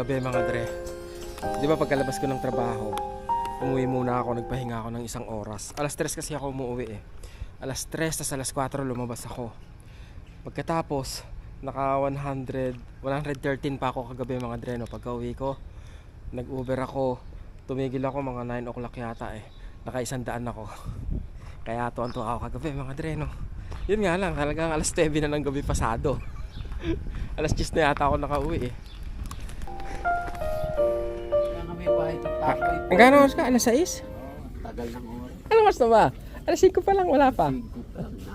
ba kagabi mga dre? Di ba pagkalabas ko ng trabaho, umuwi muna ako, nagpahinga ako ng isang oras. Alas 3 kasi ako umuwi eh. Alas 3, tas alas 4 lumabas ako. Pagkatapos, naka 100, 113 pa ako kagabi mga dre no. Pagka uwi ko, nag-uber ako. Tumigil ako mga 9 o'clock yata eh. Naka isang daan ako. Kaya tuwan-tuwa ako kagabi mga dre no. Yun nga lang, talagang alas 9 na ng gabi pasado. alas 10 na yata ako nakauwi eh. Ang gano'n oras ka? Alas 6? Tagal ng oras. Anong oras na ba? Alas 5 pa lang, wala pa.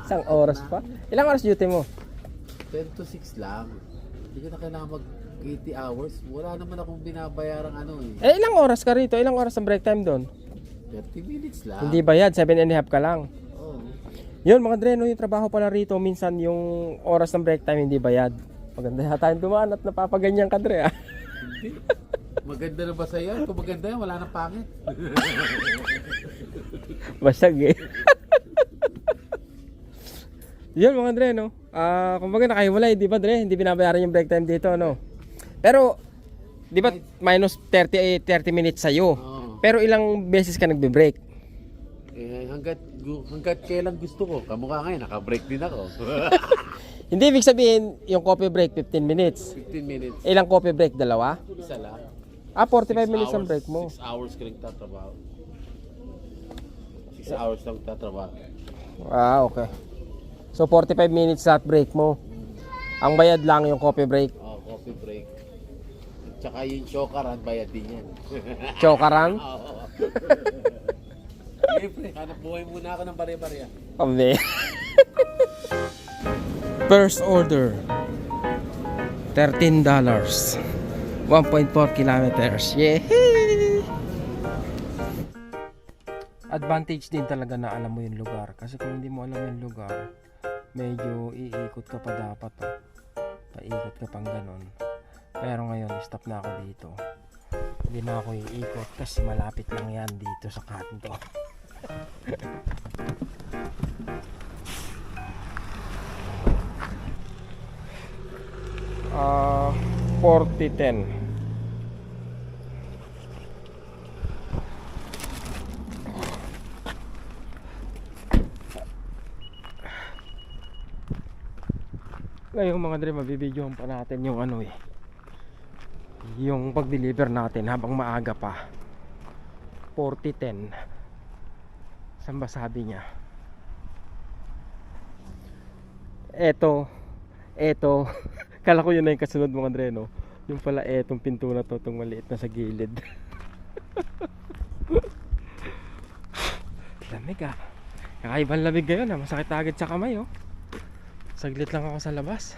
Isang oras pa. Ilang oras duty mo? 10 to 6 lang. Hindi ko na kailangan mag 80 hours. Wala naman akong binabayarang ano eh. Eh, ilang oras ka rito? Ilang oras ang break time doon? 30 minutes lang. Hindi bayad, 7 and a half ka lang. Oo. Yun, mga dreno, yung trabaho pala rito, minsan yung oras ng break time hindi bayad. Maganda yata yung dumaan at napapaganyan ka, Dre, ah. Hindi. Maganda na ba sa'yo? Kung maganda yan, wala nang pangit. Basag eh. Yun mga Dre, no? Ah, kumbaga nakahiwalay, di ba Dre? Hindi binabayaran yung break time dito, no? Pero, di ba minus 30, eh, 30 minutes sa'yo? Oo. Pero ilang beses ka nagbe-break? Eh, hanggat, gu- hanggat kailan gusto ko. Kamukha ngayon, naka-break din ako. Hindi ibig sabihin, yung coffee break 15 minutes. 15 minutes. Ilang coffee break? Dalawa? Isa lang. Ah, 45 Six minutes ang hours- break mo. 6 hours ka rin tatrabaho. 6 hours lang tatrabaho. Ah, okay. So 45 minutes sa break mo. Ang bayad lang yung coffee break. Oh, coffee break. Tsaka yung chokaran, bayad din yan. Chokaran. Oo. Siyempre, hanap buhay muna ako ng pare-pareha. Kami. First order. $13. 1.4 kilometers. Yehey! Advantage din talaga na alam mo yung lugar. Kasi kung hindi mo alam yung lugar, medyo iikot ka pa dapat. Oh. Paikot ka pang ganon. Pero ngayon, stop na ako dito. Hindi na ako iikot kasi malapit lang yan dito sa kanto. Ah, 4010. Ngayon mga dre, mabibidyohan pa natin yung ano eh. Yung pag-deliver natin habang maaga pa. 4010. Saan ba sabi niya? Eto, eto, kala ko yun na yung kasunod mga Andre, no? Yung pala etong pinto na to, itong maliit na sa gilid. lamig ah. Kakaibang lamig ngayon ah, masakit agad sa kamay oh. Saglit lang ako sa labas.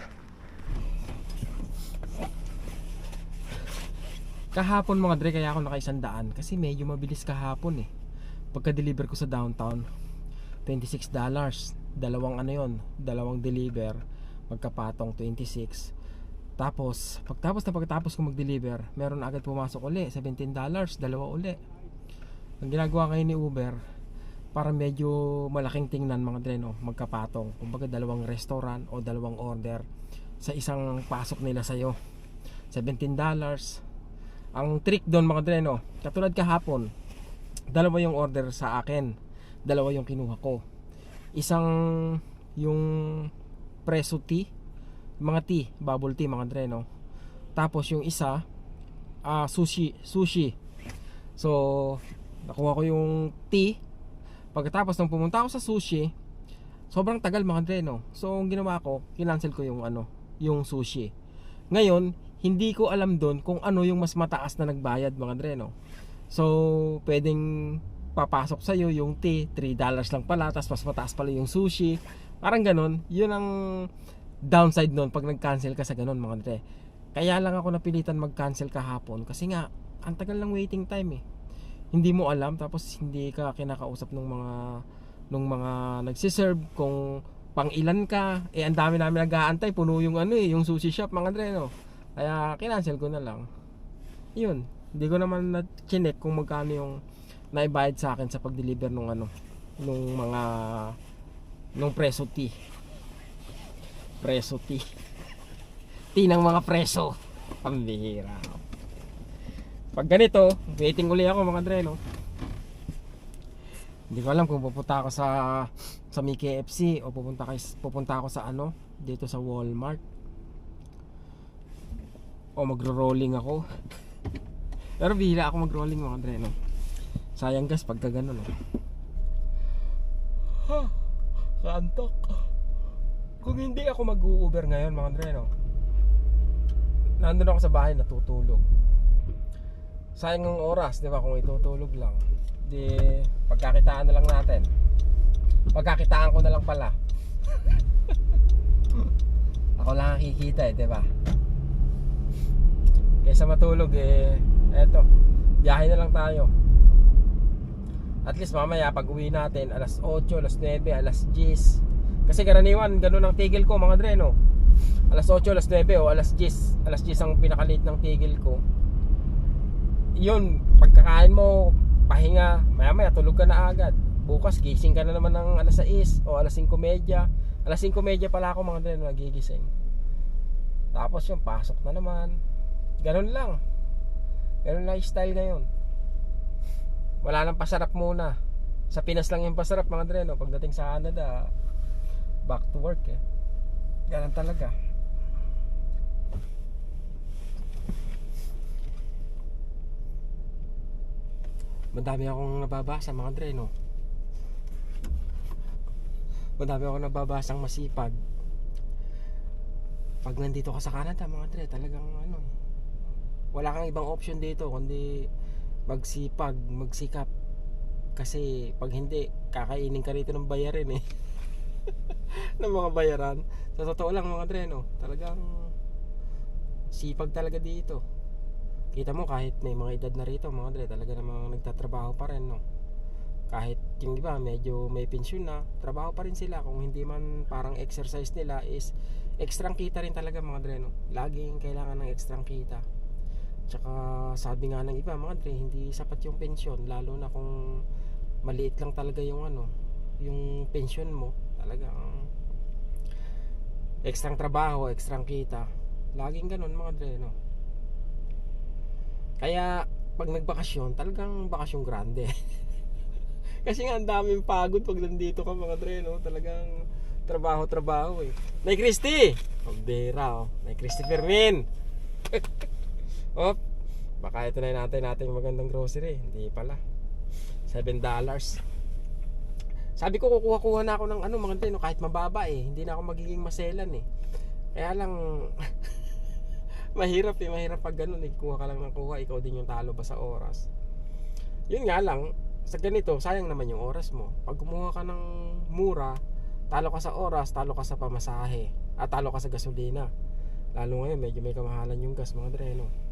Kahapon mga Dre, kaya ako nakaisang daan kasi medyo mabilis kahapon eh. Pagka-deliver ko sa downtown, $26. Dalawang ano yon, dalawang deliver, magkapatong 26. Tapos, pagtapos na pagkatapos ko mag-deliver, meron agad pumasok uli, $17, dalawa uli. Ang ginagawa ngayon ni Uber, para medyo malaking tingnan mga dre, no? magkapatong. Kumbaga dalawang restaurant o dalawang order sa isang pasok nila sa'yo. $17. Ang trick doon mga dre, no? katulad kahapon, dalawa yung order sa akin. Dalawa yung kinuha ko. Isang yung preso tea, mga tea, bubble tea mga dre, no? Tapos yung isa, ah sushi, sushi. So, nakuha ko yung tea. Pagkatapos nung pumunta ako sa sushi, sobrang tagal mga dre, no? So, ang ginawa ko, kinancel ko yung ano, yung sushi. Ngayon, hindi ko alam doon kung ano yung mas mataas na nagbayad mga dre, no? So, pwedeng papasok sa iyo yung tea, $3 lang pala, tapos mas mataas pala yung sushi. Parang ganun, yun ang downside nun pag nag-cancel ka sa ganun mga dre. Kaya lang ako napilitan mag-cancel kahapon kasi nga, ang tagal ng waiting time eh. Hindi mo alam tapos hindi ka kinakausap ng mga nung mga nagsiserve kung pang ilan ka. Eh ang dami namin nag-aantay, puno yung ano eh, yung sushi shop mga dre no. Kaya kinancel ko na lang. Yun, hindi ko naman na chinek kung magkano yung naibayad sa akin sa pag-deliver nung ano, nung mga nung preso tea. Preso tea. tea ng mga preso. Pambihira. Pag ganito, waiting uli ako mga dre, no? Hindi ko alam kung pupunta ako sa sa May KFC o pupunta kay pupunta ako sa ano dito sa Walmart o magro-rolling ako pero bihila ako mag-rolling mga dre no sayang gas pagka ganun no ha kantok kung hindi ako mag-uber ngayon mga dre no? Nandun ako sa bahay natutulog. Sayang ang oras di ba? Kung itutulog lang. Di pagkakitaan na lang natin. Pagkakitaan ko na lang pala. Ako lang ang kikita eh di ba? Kaysa matulog eh eto. Biyahe na lang tayo. At least mamaya pag uwi natin alas 8, alas 9, alas 10 kasi karaniwan ganun ang tigil ko mga dre no? Alas 8, alas 9 o alas 10 alas 10 ang pinakalit ng tigil ko. Yun pagkakain mo pahinga maya maya tulog ka na agad. Bukas gising ka na naman ng alas 6 o alas 5.30 alas 5.30 pala ako mga dre no, nagigising. Tapos yung pasok na naman. Ganun lang. Ganun lifestyle ngayon. Wala nang pasarap muna. Sa Pinas lang yung pasarap mga dre no? pagdating sa Canada back to work eh. Ganun talaga. Madami akong nababasa mga dre no? Madami akong nababasang masipag. Pag nandito ka sa Canada mga dre talagang ano wala kang ibang option dito kundi magsipag magsikap. Kasi pag hindi kakainin ka rito ng bayarin eh ng mga bayaran. Sa totoo lang mga dre no talagang sipag talaga dito. Kita mo kahit may mga edad na rito mga dre talaga namang nagtatrabaho pa rin no. Kahit yung iba medyo may pensyon na trabaho pa rin sila. Kung hindi man parang exercise nila is extrang kita rin talaga mga dre no. Laging kailangan ng extrang kita. Tsaka sabi nga ng iba mga dre hindi sapat yung pensyon lalo na kung maliit lang talaga yung ano yung pensyon mo talagang extrang trabaho extrang kita. Laging ganun mga dre no? Kaya pag nagbakasyon talagang bakasyon grande. Kasi nga ang daming pagod pag nandito ka mga dre no? Talagang trabaho trabaho eh. Nay Christy! Pambira oh. Nay Christy Fermin! Oh baka ito na natin natin magandang grocery. Hindi pala. 7 dollars sabi ko kukuha-kuha na ako ng ano mga dre no kahit mababa eh. Hindi na ako magiging maselan eh. Kaya lang mahirap eh mahirap pag ganun eh. Kuha ka lang ng kuha ikaw din yung talo ba sa oras? Yun nga lang sa ganito sayang naman yung oras mo. Pag kumuha ka ng mura talo ka sa oras talo ka sa pamasahe at talo ka sa gasolina. Lalo ngayon medyo may kamahalan yung gas mga dre no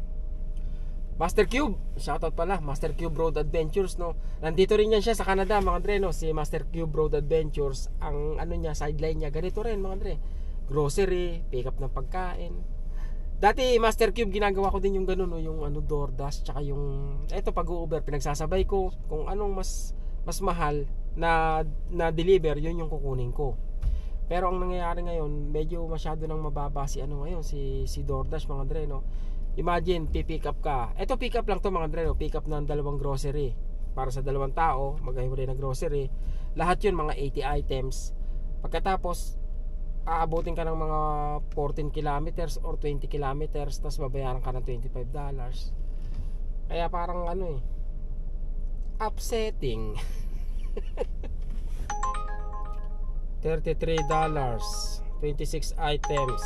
Master Cube, shoutout pala, Master Cube Road Adventures no. Nandito rin yan siya sa Canada mga dre no, si Master Cube Road Adventures. Ang ano niya, sideline niya ganito rin mga dre. Grocery, pick up ng pagkain. Dati Master Cube ginagawa ko din yung ganun no, yung ano DoorDash tsaka yung eto pag Uber pinagsasabay ko kung anong mas mas mahal na na deliver, yun yung kukunin ko. Pero ang nangyayari ngayon, medyo masyado nang mababa si ano ngayon, si si DoorDash mga dre no. Imagine, pipick up ka. Ito pick up lang to mga dre, pick up ng dalawang grocery. Para sa dalawang tao, maghiwalay na grocery. Lahat yun, mga 80 items. Pagkatapos, aabutin ka ng mga 14 kilometers or 20 kilometers, tapos babayaran ka ng 25 dollars. Kaya parang ano eh, upsetting. 33 dollars, 26 items.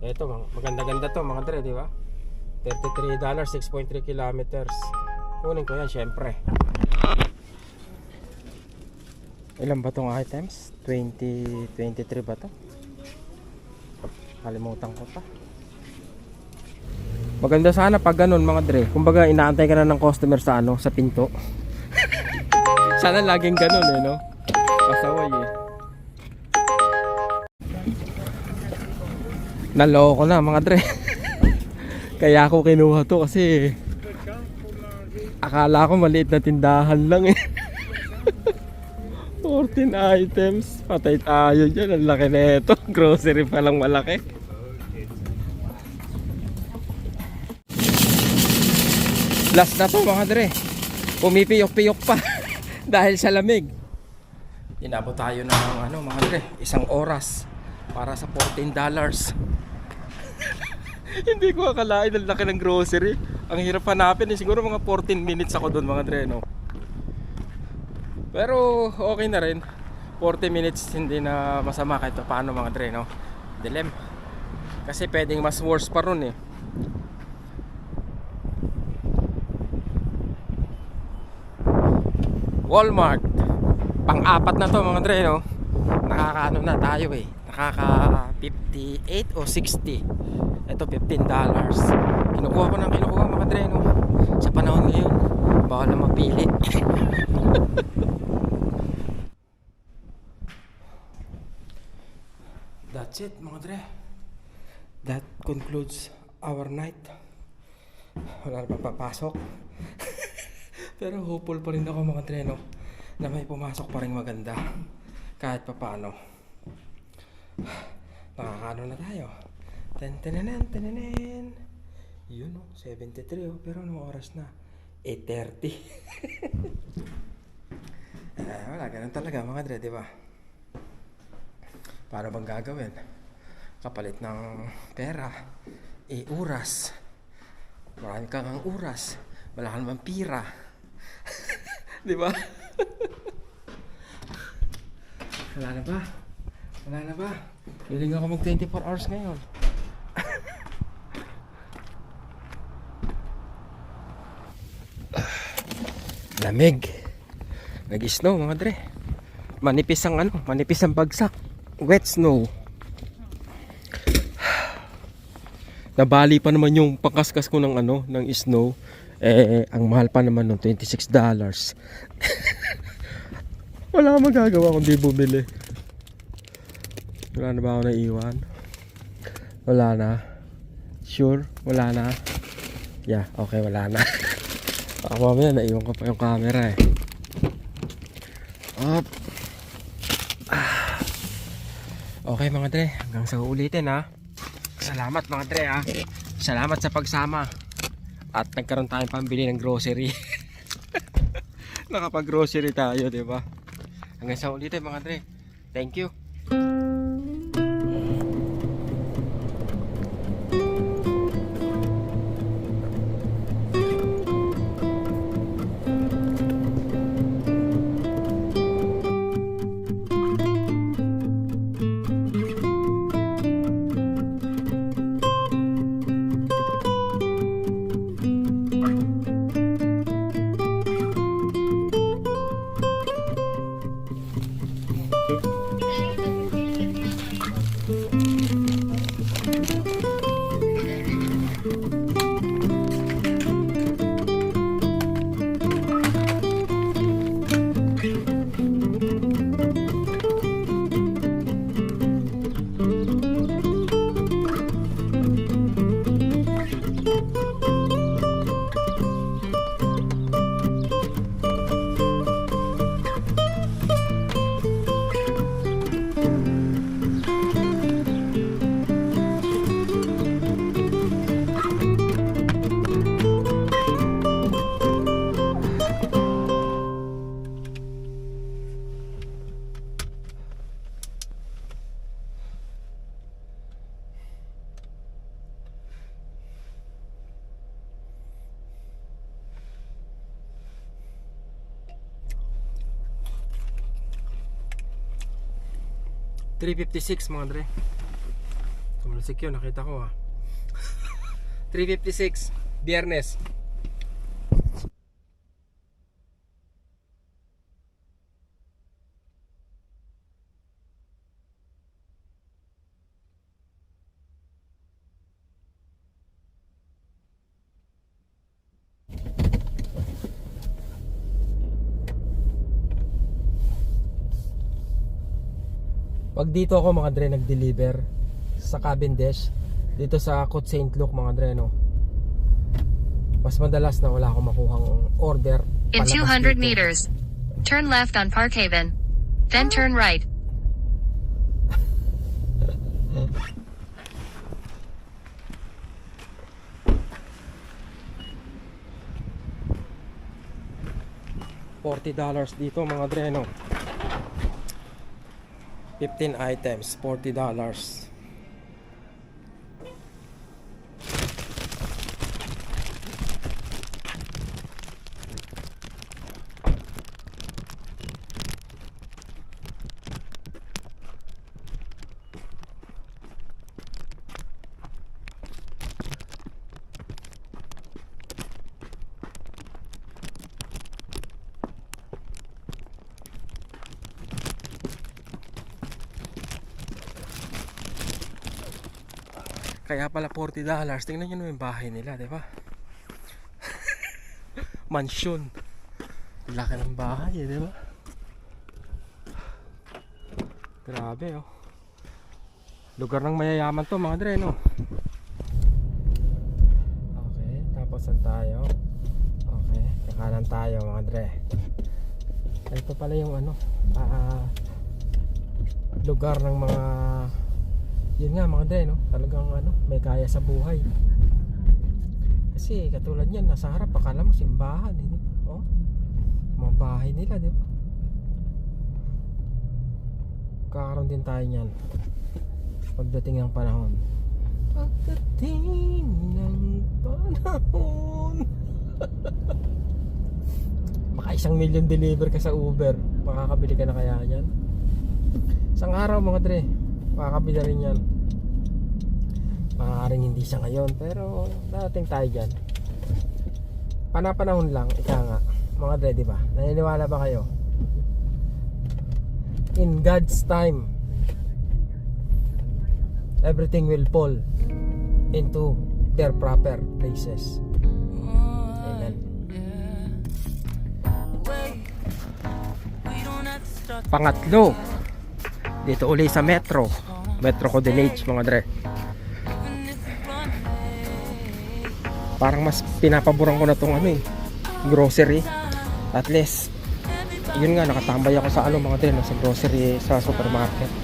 Ito, maganda-ganda to mga dre, di ba? 33 dollars 6.3 kilometers. Kunin ko yan syempre. Ilan ba tong items? 20 23 ba to? Kalimutan ko pa. Maganda sana pag ganun mga dre. Kumbaga inaantay ka na ng customer sa ano sa pinto. Sana laging ganun eh no? Pasaway eh. Naloko na mga dre Kaya ako kinuha to kasi akala ko maliit na tindahan lang eh. 14 items. Patay tayo dyan. Ang laki na ito. Grocery pa lang malaki. Last na to mga dre. Pumipiyok-piyok pa dahil sa lamig. Inabot tayo ng ano mga dre, isang oras para sa 14 dollars. Hindi ko akalain ang laki ng grocery. Ang hirap hanapin eh. Siguro mga 14 minutes ako doon mga dre no. Pero okay na rin. 40 minutes hindi na masama kahit pa paano mga dre no. Dilem. Kasi pwedeng mas worse pa ron eh. Walmart. Pang-apat na to mga dre no. Nakakaano na tayo eh. Nakaka 58 o 60. Ito 15 dollars. Kinukuha ko ng kinukuha mga dre no. Sa panahon ngayon, bawal na mapili. That's it mga dre. That concludes our night. Wala na papasok. Pero hopeful pa rin ako mga treno na may pumasok pa rin maganda. Kahit pa paano. Nakakano na tayo. Ten tenanen tenanen. Yun o, 73 oh. Pero anong oras na? 8.30. eh, wala, ganun talaga mga dre, di ba? Paano bang gagawin? Kapalit ng pera, eh, oras. Marami kang ang oras. Wala ka pira. Di ba? Wala na ba? Wala na ba? Hiling ako mag 24 hours ngayon. Lamig. Nag-snow mga dre. Manipis ang ano, manipis ang bagsak. Wet snow. Nabali pa naman yung pangkaskas ko ng ano, ng snow. Eh, ang mahal pa naman ng 26 dollars. Wala magagawa kung di bumili. Wala na ba ako naiwan? Wala na. Sure? Wala na. Yeah, okay, wala na. Ako mamaya, naiwan ko pa yung camera eh. Up. Ah. Okay mga dre, hanggang sa ulitin ha. Salamat mga dre ha. Salamat sa pagsama. At nagkaroon tayong pambili ng grocery. Nakapag-grocery tayo, di ba? Hanggang sa ulitin mga dre. Thank you. $356 mga dre. Tumalsik yun, nakita ko ah. 356 Biyernes. Dito ako mga dre nag-deliver sa Cavendish dito sa Cote St. Luke mga dre no. Mas madalas na wala akong makuhang order. In palabas 200 dito. meters, turn left on Parkhaven. Then turn right. $40 dito mga dreno 15 items $40 Kaya pala $40 Tingnan nyo yung bahay nila, di ba? Mansyon Laki ng bahay, eh, di ba? Grabe, oh Lugar ng mayayaman to, mga dre, no? Okay, tapos tayo? Okay, kakanan tayo, mga dre Ito pala yung ano ah lugar ng mga yun nga mga dre no? Talagang ano may kaya sa buhay. Kasi katulad yan nasa harap akala mo simbahan eh, oh mga bahay nila di ba? Kakaroon din tayo niyan pagdating ng panahon. Pagdating ng panahon. Baka isang million deliver ka sa Uber. Makakabili ka na kaya yan isang araw mga dre makakabili rin yan. Maaaring hindi siya ngayon pero darating tayo dyan. Panapanahon lang ika nga mga dre di ba? Naniniwala ba kayo? In God's time everything will fall into their proper places. Amen. Pangatlo dito uli sa metro metro coordinates mga dre. Parang mas pinapaboran ko na tong ano eh grocery. At least yun nga nakatambay ako sa ano mga dre no, sa grocery sa supermarket